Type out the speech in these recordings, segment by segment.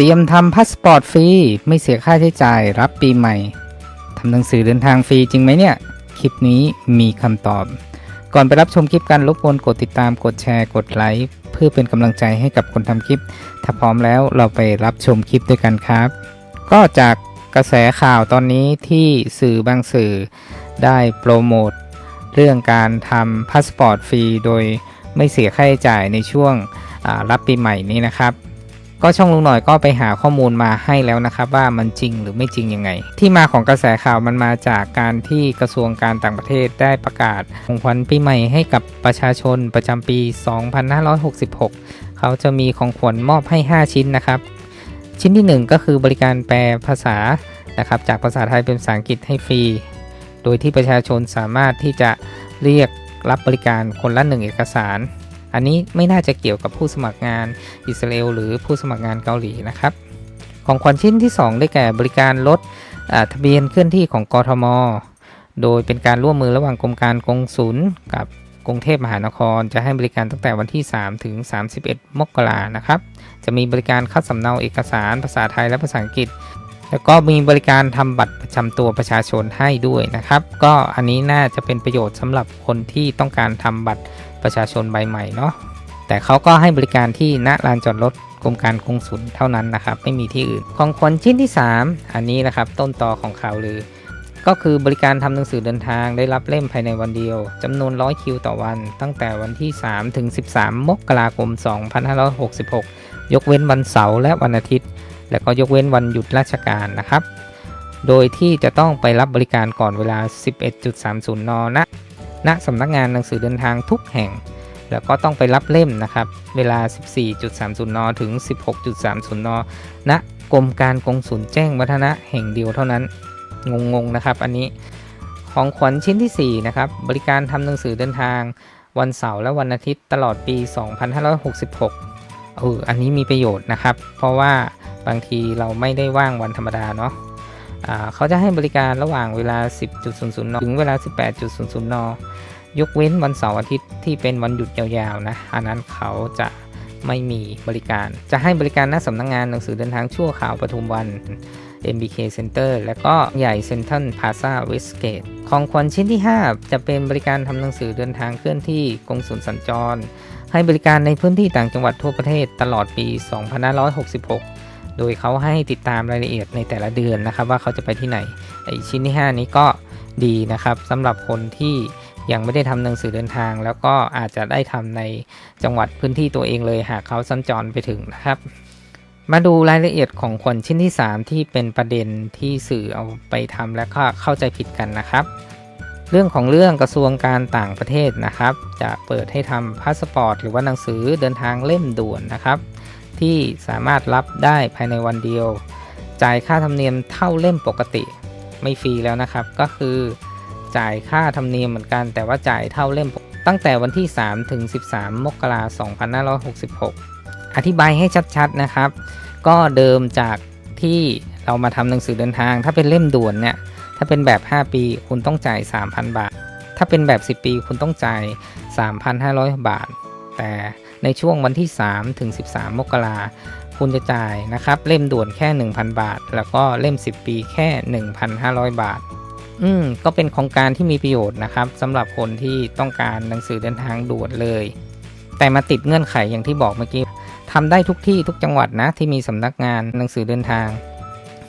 เตรียมทำพาสปอร์ตฟรีไม่เสียค่าใช้จ่ายรับปีใหม่ทำหนังสือเดินทางฟรีจริงไหมเนี่ย คลิปนี้มีคำตอบ ก่อนไปรับชมคลิปกันรบกวนกดติดตามกดแชร์กดไลค์เพื่อเป็นกำลังใจให้กับคนทำคลิป ถ้าพร้อมแล้วเราไปรับชมคลิปด้วยกันครับ ก็จากกระแสข่าวตอนนี้ที่สื่อบางสื่อได้โปรโมทเรื่องการทำพาสปอร์ตฟรีโดยไม่เสียค่าใช้จ่ายในช่วงรับปีใหม่นี้นะครับ ก็ช่องลุงหน่อยก็ไปหาข้อมูลมาให้แล้วนะครับว่ามันจริงหรือไม่จริงยังไง ที่มาของกระแสข่าวมันมาจากการที่กระทรวงการต่างประเทศได้ประกาศของขวัญปีใหม่ให้กับประชาชนประจำปี 2566 เขาจะมีของขวัญมอบให้ 5 ชิ้นนะครับ ชิ้นที่ 1 ก็คือบริการแปลภาษานะครับจากภาษาไทยเป็นภาษาอังกฤษให้ฟรี โดยที่ประชาชนสามารถที่จะเรียกรับบริการคนละหนึ่งเอกสาร อันนี้ไม่น่าจะเกี่ยวกับผู้สมัครงานอิสราเอลหรือผู้สมัครงานเกาหลีนะครับ ของขวัญชิ้นที่ 2 ได้แก่บริการลดทะเบียนเคลื่อนที่ของกทม โดยเป็นการร่วมมือระหว่างกรมการกงสุลกับกรุงเทพมหานคร จะให้บริการตั้งแต่วันที่ 3 ถึง 31 มกรานะครับ จะมีบริการคัดสำเนาเอกสารภาษาไทยและภาษาอังกฤษ แล้วก็มีบริการทำบัตรประจำตัวประชาชนให้ด้วยนะครับ ก็อันนี้น่าจะเป็นประโยชน์สำหรับคนที่ต้องการทำบัตรประชาชนใบใหม่เนาะแต่เขาก็ให้บริการที่ณลานจอดรถกรมการกงสุลเท่านั้นนะครับ ไม่มีที่อื่น ของขวัญชิ้นที่ 3 อันนี้นะครับต้นตอของข่าวลือ ก็คือบริการทำหนังสือเดินทางได้รับเล่มภายในวันเดียวจำนวน 100 คิวต่อวัน ตั้งแต่วันที่ 3 ถึง 13 มกราคม 2566 ยกเว้นวันเสาร์และวันอาทิตย์ และก็ยกเว้นวันหยุดราชการนะครับ โดยที่จะต้องไปรับบริการก่อนเวลา 11.30 น ณ ณสำนักงานหนังสือเดินทางทุกแห่ง แล้วก็ต้องไปรับเล่มนะครับ เวลา 14.30 น ถึง 16.30 น ณ กรมการกงสุลแจ้งวัฒนะแห่งเดียวเท่านั้น งงๆนะครับ อันนี้ ของขวัญชิ้นที่ 4 นะครับ บริการทำหนังสือเดินทาง วันเสาร์และวันอาทิตย์ตลอดปี 2566เอออันนี้มีประโยชน์นะครับ เพราะว่า บางทีเราไม่ได้ว่างวันธรรมดาเนาะเขาจะให้บริการระหว่างเวลา 10.00นถึงเวลา 18.00นยกเว้นวันเสาร์อาทิตย์ที่เป็นวันหยุดยาวๆนะอันนั้นเขาจะไม่มีบริการ จะให้บริการหน้าสำนักงงานหนังสือเดินทางชั่วข่าวปทุมวัน MBK Center และก็ใหญ่เซ็นทรัลพาซาเวสเกตของขวัญชิ้นที่ 5 จะเป็นบริการทำหนังสือเดินทางเคลื่อนที่กงสุลสัญจร ให้บริการในพื้นที่ต่างจังหวัดทั่วประเทศตลอดปี 2566 โดยเขาให้ติดตามรายละเอียดในแต่ละเดือนนะครับ ว่าเขาจะไปที่ไหนไอชิ้นที่ 5 นี้ก็ดีนะครับสำหรับคนที่ยังไม่ได้ทำหนังสือเดินทาง แล้วก็อาจจะได้ทำในจังหวัดพื้นที่ตัวเองเลยหากเขาสัญจรไปถึงนะครับ มาดูรายละเอียดของขวัญชิ้นที่ 3 ที่เป็นประเด็นที่สื่อเอาไปทำและก็เข้าใจผิดกันนะครับ เรื่องของเรื่องกระทรวงการต่างประเทศนะครับ จะเปิดให้ทำพาสปอร์ตหรือว่าหนังสือเดินทางเล่มด่วนนะครับ ที่สามารถรับได้ภายในวันเดียว จ่ายค่าธรรมเนียมเท่าเล่มปกติ ไม่ฟรีแล้วนะครับ ก็คือจ่ายค่าธรรมเนียมเหมือนกัน แต่ว่าจ่ายเท่าเล่มปกตั้งแต่วันที่ 3 ถึง 13 มกราคม 2566 อธิบายให้ชัดๆนะครับ ก็เดิมจากที่เรามาทำหนังสือเดินทาง ถ้าเป็นเล่มด่วนเนี่ย ถ้าเป็นแบบ 5 ปีคุณต้องจ่าย 3,000 บาท ถ้าเป็นแบบ 10 ปีคุณต้องจ่าย 3,500 บาท แต่ในช่วงวันที่ 3 ถึง 13 มกราคุณจะจ่ายนะครับ เล่มด่วนแค่ 1,000 บาท แล้วก็เล่ม 10 ปีแค่ 1,500 บาท อืมก็เป็นโครงการที่มีประโยชน์นะครับสำหรับคนที่ต้องการหนังสือเดินทางด่วนเลย แต่มาติดเงื่อนไขอย่างที่บอกเมื่อกี้ทำได้ทุกที่ทุกจังหวัดนะที่มีสำนักงานหนังสือเดินทาง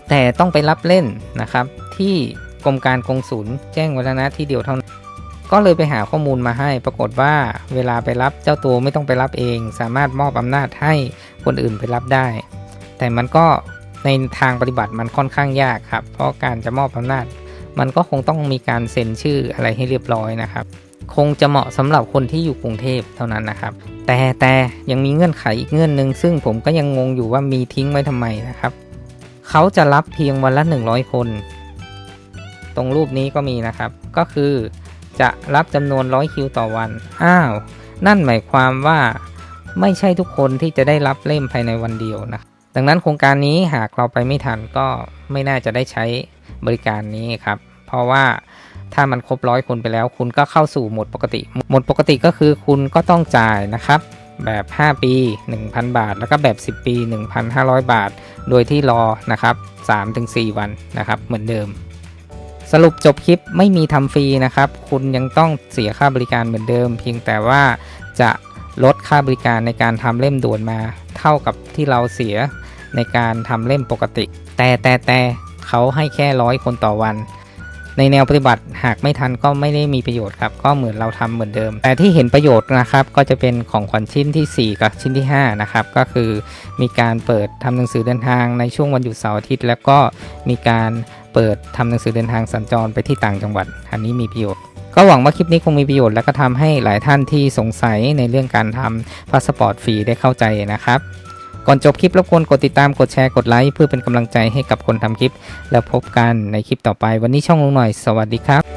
แต่ต้องไปรับเล่นนะครับ ที่กรมการกงสุลแจ้งวัฒนะที่เดียวเท่านั้น ก็เลยไปหาข้อมูลมาให้ ปรากฏว่าเวลาไปรับเจ้าตัวไม่ต้องไปรับเอง สามารถมอบอำนาจให้คนอื่นไปรับได้ แต่มันก็ในทางปฏิบัติมันค่อนข้างยากครับ เพราะการจะมอบอำนาจ มันก็คงต้องมีการเซ็นชื่ออะไรให้เรียบร้อยนะครับ คงจะเหมาะสำหรับคนที่อยู่กรุงเทพเท่านั้นนะครับ แต่แต่ยังมีเงื่อนไขอีกเงื่อนหนึ่งซึ่งผมก็ยังงงอยู่ว่ามีทิ้งไว้ทำไมนะครับ เขาจะรับเพียงวันละ 100 คน ตรงรูปนี้ก็มีนะครับ ก็คือจะรับจำนวน 100 คิวต่อวัน อ้าว นั่นหมายความว่าไม่ใช่ทุกคนที่จะได้รับเล่มภายในวันเดียวนะ ดังนั้นโครงการนี้หากเราไปไม่ทันก็ไม่น่าจะได้ใช้บริการนี้ครับ เพราะว่าถ้ามันครบร้อยคนไปแล้ว คุณก็เข้าสู่หมดปกติ หมดปกติก็คือคุณก็ต้องจ่ายนะครับ แบบ 5 ปี 1,000 บาท แล้วก็แบบ 10 ปี 1,500 บาท โดยที่รอนะครับ3-4 วันนะครับเหมือนเดิม สรุปจบคลิปไม่มีทำฟรีนะครับ คุณยังต้องเสียค่าบริการเหมือนเดิม เพียงแต่ว่าจะลดค่าบริการในการทำเล่มด่วนมา เท่ากับที่เราเสียในการทำเล่มปกติ แต่แต่แต่เขาให้แค่ร้อยคนต่อวัน ในแนวปฏิบัติหากไม่ทันก็ไม่ได้มีประโยชน์ครับ ก็เหมือนเราทำเหมือนเดิม แต่ที่เห็นประโยชน์นะครับ ก็จะเป็นของขวัญชิ้นทีสี่4 กับชิ้นที่5นะครับก็คือมีการเปิดทำหนังสือเดินทางในช่วงวันหยุดเสาร์อาทิตย์ แล้วก็มีการเปิดทำหนังสือเดินทางสัญจรไปที่ต่างจังหวัด อันนี้มีประโยชน์ก็หวังว่าคลิปนี้คงมีประโยชน์และก็ทำให้หลายท่านที่สงสัยในเรื่องการทำพาสปอร์ตฟรีได้เข้าใจนะครับ ก่อนจบคลิปรบกวนกดติดตามกดแชร์กดไลค์เพื่อเป็นกำลังใจให้กับคนทำคลิป แล้วพบกันในคลิปต่อไปวันนี้ช่องลุงหน่อย สวัสดีครับ